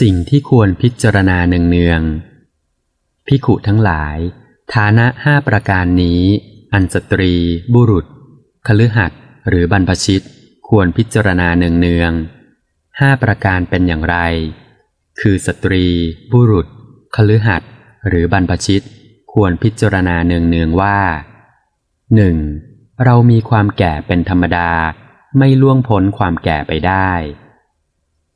สิ่งที่ควรพิจารณาเนืองๆพิขุทั้งหลาย ฐานะห้าประการนี้ อันสตรี บุรุษคฤหัสหรือบรรพชิต ควรพิจารณาเนืองๆห้าประการเป็นอย่างไร คือสตรี บุรุษคฤหัสหรือบรรพชิต ควรพิจารณาเนืองๆว่าหนึ่งเรามีความแก่เป็นธรรมดา ไม่ล่วงพ้นความแก่ไปได้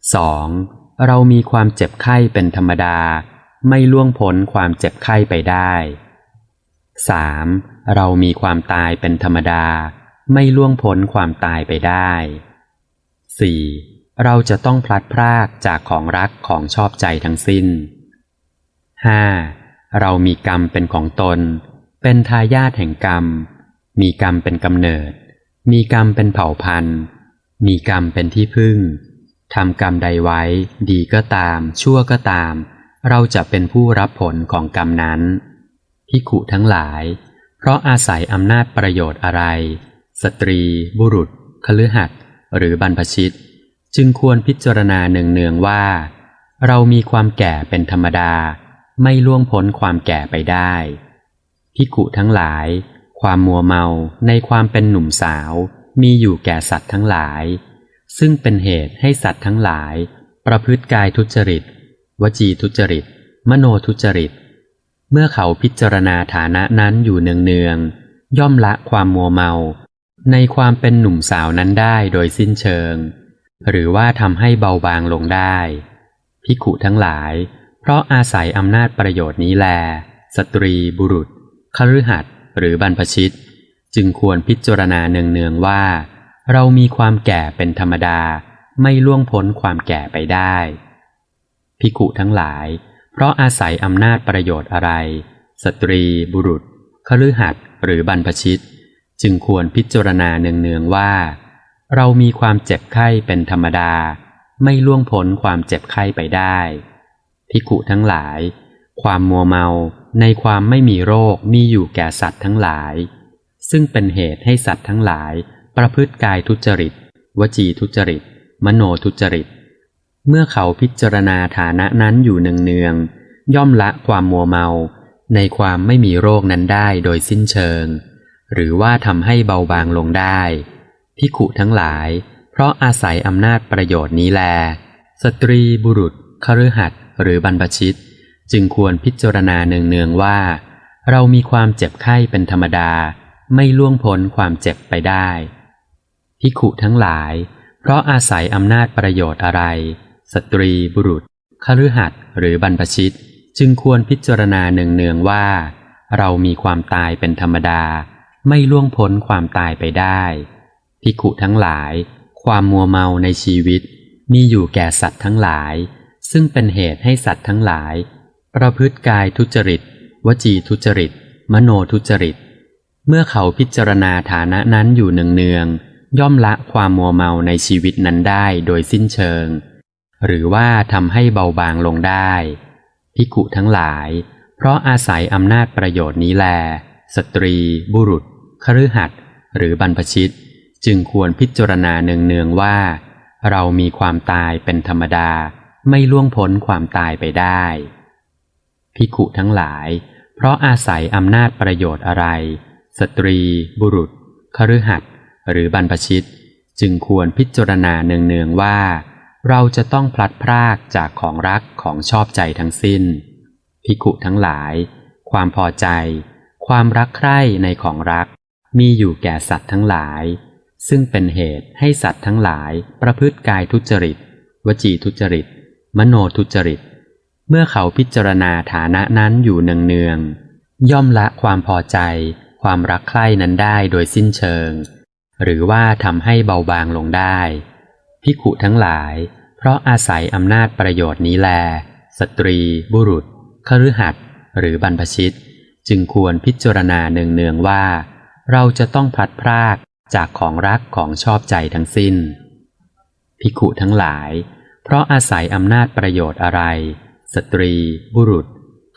2. เรามีความเจ็บไข้เป็นธรรมดา ไม่ล่วงพ้นความเจ็บไข้ไปได้ 3. เรามีความตายเป็นธรรมดา ไม่ล่วงพ้นความตายไปได้ 4. เราจะต้องพลัดพรากจากของรักของชอบใจทั้งสิ้น 5. เรามีกรรมเป็นของตน เป็นทายาทแห่งกรรม มีกรรมเป็นกำเนิด มีกรรมเป็นเผ่าพันธุ์ มีกรรมเป็นที่พึ่ง ทำกรรมใดไว้ ดีก็ตาม ชั่วก็ตาม เราจะเป็นผู้รับผลของกรรมนั้นพิขุทั้งหลาย เพราะอาศัยอำนาจประโยชน์อะไร สตรี บุรุษคฤหัสถ์หรือบรรพชิต จึงควรพิจารณาเนืองๆว่า เรามีความแก่เป็นธรรมดา ไม่ล่วงพ้นความแก่ไปได้พิขุทั้งหลาย ความมัวเมาในความเป็นหนุ่มสาว มีอยู่แก่สัตว์ทั้งหลาย ซึ่งเป็นเหตุให้สัตว์ทั้งหลาย ประพฤติกายทุจริต วจีทุจริต มโนทุจริต เมื่อเขาพิจารณาฐานะนั้นอยู่เนืองๆย่อมละความมัวเมา ในความเป็นหนุ่มสาวนั้นได้โดยสิ้นเชิง หรือว่าทำให้เบาบางลงได้พิขุทั้งหลาย เพราะอาศัยอำนาจประโยชน์นี้แล สตรีบุรุษคฤหัสถ์หรือบรรพชิต จึงควรพิจารณาเนืองๆว่า เรามีความแก่เป็นธรรมดาไม่ล่วงพ้นความแก่ไปได้ พิกุทั้งหลาย เพราะอาศัยอำนาจประโยชน์อะไร สตรี บุรุษคฤหัสถ์หรือบรรพชิต จึงควรพิจารณาเนืองๆว่า เรามีความเจ็บไข้เป็นธรรมดา ไม่ล่วงพ้นความเจ็บไข้ไปได้พิกุทั้งหลาย ความมัวเมาในความไม่มีโรคมีอยู่แก่สัตว์ทั้งหลาย ซึ่งเป็นเหตุให้สัตว์ทั้งหลาย ประพฤติกายทุจริต วจีทุจริต มโนทุจริต เมื่อเขาพิจารณาฐานะนั้นอยู่เนืองๆย่อมละความมัวเมา ในความไม่มีโรคนั้นได้โดยสิ้นเชิง หรือว่าทำให้เบาบางลงได้พิขุทั้งหลาย เพราะอาศัยอำนาจประโยชน์นี้แล สตรีบุรุษคฤหัสถ์หรือบรรพชิต จึงควรพิจารณาเนืองๆว่า เรามีความเจ็บไข้เป็นธรรมดา ไม่ล่วงพ้นความเจ็บไปได้ ภิกขุทั้งหลาย เพราะอาศัยอำนาจประโยชน์อะไร สตรีบุรุษคฤหัสถ์หรือบรรพชิต จึงควรพิจารณาเนืองๆว่า เรามีความตายเป็นธรรมดา ไม่ล่วงพ้นความตายไปได้ภิกขุทั้งหลาย ความมัวเมาในชีวิต มีอยู่แก่สัตว์ทั้งหลาย ซึ่งเป็นเหตุให้สัตว์ทั้งหลาย ประพฤติกายทุจริต วจีทุจริต มโนทุจริต เมื่อเขาพิจารณาฐานะนั้นอยู่เนืองๆ ย่อมละความมัวเมาในชีวิตนั้นได้โดยสิ้นเชิง หรือว่าทำให้เบาบางลงได้พิกุทั้งหลาย เพราะอาศัยอำนาจประโยชน์นี้แล สตรี บุรุษคฤหัสถ์หรือบรรพชิต จึงควรพิจารณาเนืองๆว่า เรามีความตายเป็นธรรมดา ไม่ล่วงพ้นความตายไปได้พิกุทั้งหลาย เพราะอาศัยอำนาจประโยชน์อะไร สตรี บุรุษคฤหัสถ์ หรือบรรพชิต จึงควรพิจารณาเนืองๆว่า เราจะต้องพลัดพรากจากของรักของชอบใจทั้งสิ้น พิกุทั้งหลาย ความพอใจ ความรักใคร่ในของรัก มีอยู่แก่สัตว์ทั้งหลาย ซึ่งเป็นเหตุให้สัตว์ทั้งหลายประพฤติกายทุจริต วจีทุจริต มโนทุจริต เมื่อเขาพิจารณาฐานะนั้นอยู่เนืองๆย่อมละความพอใจความรักใคร่นั้นได้โดยสิ้นเชิง หรือว่าทำให้เบาบางลงได้ พิขุทั้งหลาย เพราะอาศัยอำนาจประโยชน์นี้แล สตรี บุรุษคฤหัสถ์หรือบรรพชิต จึงควรพิจารณาเนืองๆว่า เราจะต้องพลัดพรากจากของรักของชอบใจทั้งสิ้น พิขุทั้งหลาย เพราะอาศัยอำนาจประโยชน์อะไร สตรี บุรุษ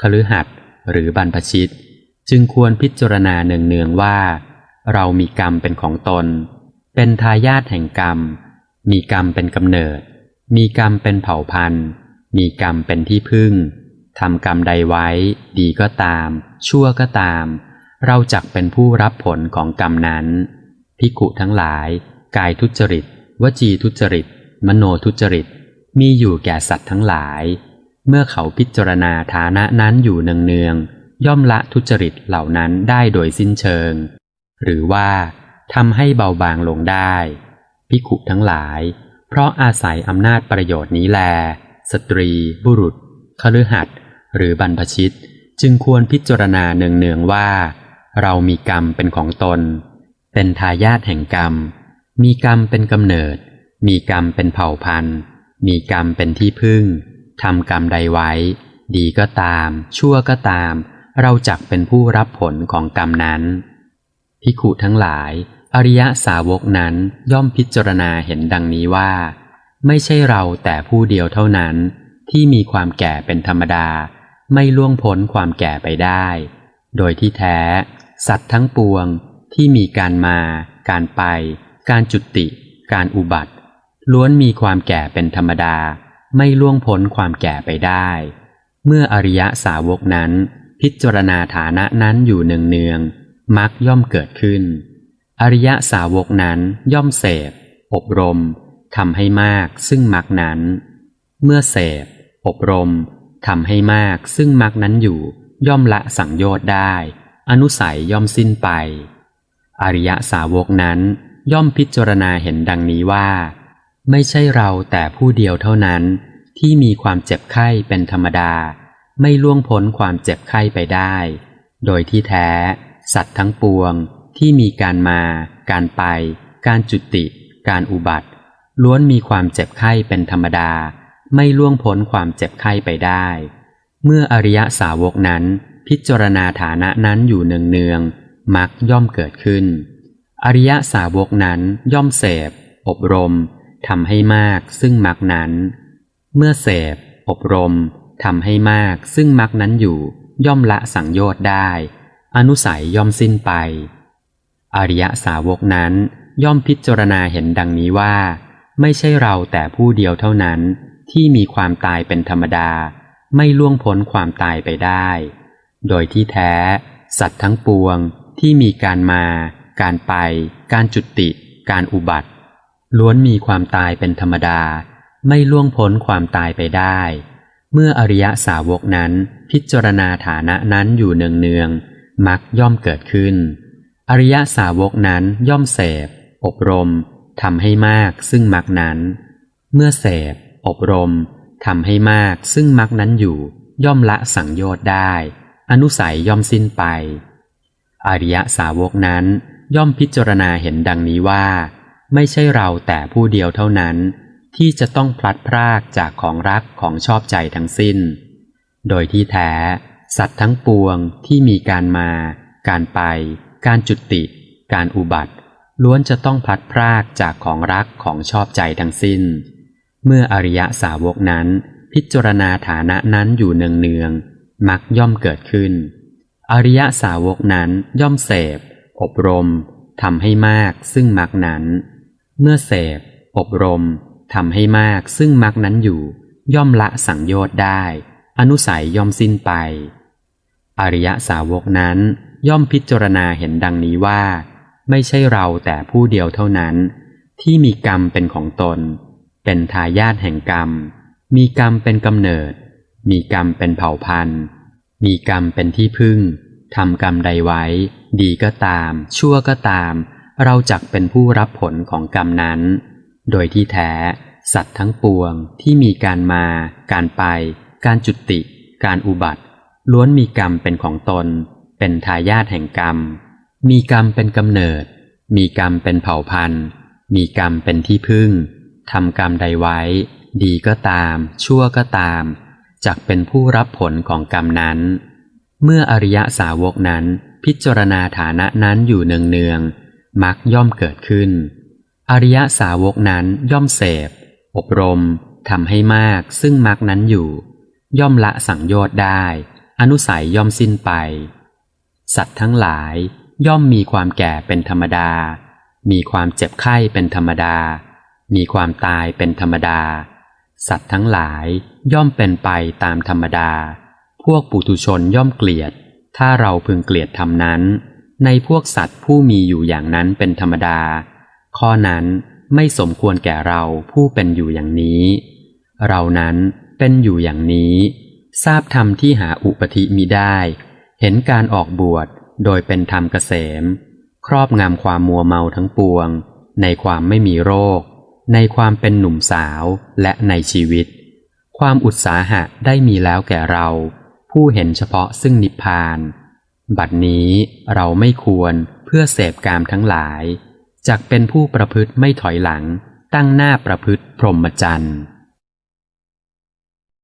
คฤหัสถ์หรือบรรพชิต จึงควรพิจารณาเนืองๆว่า เรามีกรรมเป็นของตน เป็นทายาทแห่งกรรม มีกรรมเป็นกำเนิด มีกรรมเป็นเผ่าพันธุ์ มีกรรมเป็นที่พึ่งทำกรรมใดไว้ ดีก็ตาม ชั่วก็ตาม เราจักเป็นผู้รับผลของกรรมนั้นพิกุทั้งหลาย กายทุจริต วจีทุจริต มโนทุจริต มีอยู่แก่สัตว์ทั้งหลาย เมื่อเขาพิจารณาฐานะนั้นอยู่เนืองๆย่อมละทุจริตเหล่านั้นได้โดยสิ้นเชิง หรือว่าทำให้เบาบางลงได้พิกุทั้งหลาย เพราะอาศัยอำนาจประโยชน์นี้แล สตรี บุรุษคฤหัสถ์หรือบรรพชิต จึงควรพิจารณาเนืองๆว่า เรามีกรรมเป็นของตน เป็นทายาทแห่งกรรม มีกรรมเป็นกำเนิด มีกรรมเป็นเผ่าพันธุ์ มีกรรมเป็นที่พึ่งทำกรรมใดไว้ ดีก็ตาม ชั่วก็ตาม เราจักเป็นผู้รับผลของกรรมนั้น พิขุทั้งหลาย อริยสาวกนั้นย่อมพิจารณาเห็นดังนี้ว่า ไม่ใช่เราแต่ผู้เดียวเท่านั้น ที่มีความแก่เป็นธรรมดา ไม่ล่วงพ้นความแก่ไปได้ โดยที่แท้ สัตว์ทั้งปวงที่มีการมา การไป การจุติ การอุบัติ ล้วนมีความแก่เป็นธรรมดา ไม่ล่วงพ้นความแก่ไปได้ เมื่ออริยสาวกนั้น พิจารณาฐานะนั้นอยู่เนืองๆ มักย่อมเกิดขึ้น อริยสาวกนั้นย่อมเสพอบรมทำให้มากซึ่งมักนั้น เมื่อเสพอบรมทำให้มากซึ่งมักนั้นอยู่ ย่อมละสังโยชน์ได้ อนุสัยย่อมสิ้นไป อริยสาวกนั้นย่อมพิจารณาเห็นดังนี้ว่า ไม่ใช่เราแต่ผู้เดียวเท่านั้น ที่มีความเจ็บไข้เป็นธรรมดา ไม่ล่วงพ้นความเจ็บไข้ไปได้ โดยที่แท้ สัตว์ทั้งปวงที่มีการมา การไป การจุติ การอุบัติ ล้วนมีความเจ็บไข้เป็นธรรมดา ไม่ล่วงพ้นความเจ็บไข้ไปได้ เมื่ออริยสาวกนั้น พิจารณาฐานะนั้นอยู่เนืองๆมักย่อมเกิดขึ้น อริยสาวกนั้นย่อมเสพ อบรมทำให้มากซึ่งมักนั้น เมื่อเสพ อบรมทำให้มากซึ่งมักนั้นอยู่ ย่อมละสังโยชน์ได้ อนุสัยย่อมสิ้นไป อริยสาวกนั้นย่อมพิจารณาเห็นดังนี้ว่า ไม่ใช่เราแต่ผู้เดียวเท่านั้น ที่มีความตายเป็นธรรมดา ไม่ล่วงพ้นความตายไปได้ โดยที่แท้ สัตว์ทั้งปวงที่มีการมา การไป การจุติ การอุบัติ ล้วนมีความตายเป็นธรรมดา ไม่ล่วงพ้นความตายไปได้ เมื่ออริยสาวกนั้นพิจารณาฐานะนั้นอยู่เนืองๆ มักย่อมเกิดขึ้น อริยสาวกนั้นย่อมเสพอบรมทำให้มากซึ่งมักนั้น เมื่อเสพอบรมทำให้มากซึ่งมักนั้นอยู่ ย่อมละสังโยชน์ได้ อนุสัยย่อมสิ้นไป อริยสาวกนั้นย่อมพิจารณาเห็นดังนี้ว่า ไม่ใช่เราแต่ผู้เดียวเท่านั้น ที่จะต้องพลัดพรากจากของรักของชอบใจทั้งสิ้น โดยที่แท้ สัตว์ทั้งปวงที่มีการมา การไป การจุติ การอุบัติ ล้วนจะต้องพลัดพรากจากของรักของชอบใจทั้งสิ้น เมื่ออริยสาวกนั้น พิจารณาฐานะนั้นอยู่เนืองๆมักย่อมเกิดขึ้น อริยสาวกนั้นย่อมเสพ อบรมทำให้มากซึ่งมักนั้น เมื่อเสพ อบรมทำให้มากซึ่งมักนั้นอยู่ ย่อมละสังโยชน์ได้ อนุสัยย่อมสิ้นไป อริยสาวกนั้นย่อมพิจารณาเห็นดังนี้ว่า ไม่ใช่เราแต่ผู้เดียวเท่านั้น ที่มีกรรมเป็นของตน เป็นทายาทแห่งกรรม มีกรรมเป็นกำเนิด มีกรรมเป็นเผ่าพันธุ์ มีกรรมเป็นที่พึ่งทำกรรมใดไว้ ดีก็ตาม ชั่วก็ตาม เราจักเป็นผู้รับผลของกรรมนั้น โดยที่แท้ สัตว์ทั้งปวงที่มีการมา การไป การจุติ การอุบัติ ล้วนมีกรรมเป็นของตน เป็นทายาทแห่งกรรม มีกรรมเป็นกำเนิด มีกรรมเป็นเผ่าพันธุ์ มีกรรมเป็นที่พึ่งทำกรรมใดไว้ ดีก็ตาม ชั่วก็ตามจักเป็นผู้รับผลของกรรมนั้น เมื่ออริยสาวกนั้นพิจารณาฐานะนั้นอยู่เนืองๆมักย่อมเกิดขึ้น อริยสาวกนั้นย่อมเสพ อบรมทำให้มากซึ่งมักนั้นอยู่ ย่อมละสังโยชน์ได้ อนุสัยย่อมสิ้นไป สัตว์ทั้งหลายย่อมมีความแก่เป็นธรรมดา มีความเจ็บไข้เป็นธรรมดา มีความตายเป็นธรรมดา สัตว์ทั้งหลายย่อมเป็นไปตามธรรมดา พวกปุถุชนย่อมเกลียด ถ้าเราพึงเกลียดธรรมนั้น ในพวกสัตว์ผู้มีอยู่อย่างนั้นเป็นธรรมดา ข้อนั้นไม่สมควรแก่เราผู้เป็นอยู่อย่างนี้ เรานั้นเป็นอยู่อย่างนี้ ทราบธรรมที่หาอุปธิมิได้ เห็นการออกบวชโดยเป็นธรรมเกษม ครอบงำความมัวเมาทั้งปวง ในความไม่มีโรค ในความเป็นหนุ่มสาวและในชีวิต ความอุตสาหะได้มีแล้วแก่เรา ผู้เห็นเฉพาะซึ่งนิพพาน บัดนี้เราไม่ควรเพื่อเสพกามทั้งหลาย จักเป็นผู้ประพฤติไม่ถอยหลัง ตั้งหน้าประพฤติพรหมจรรย์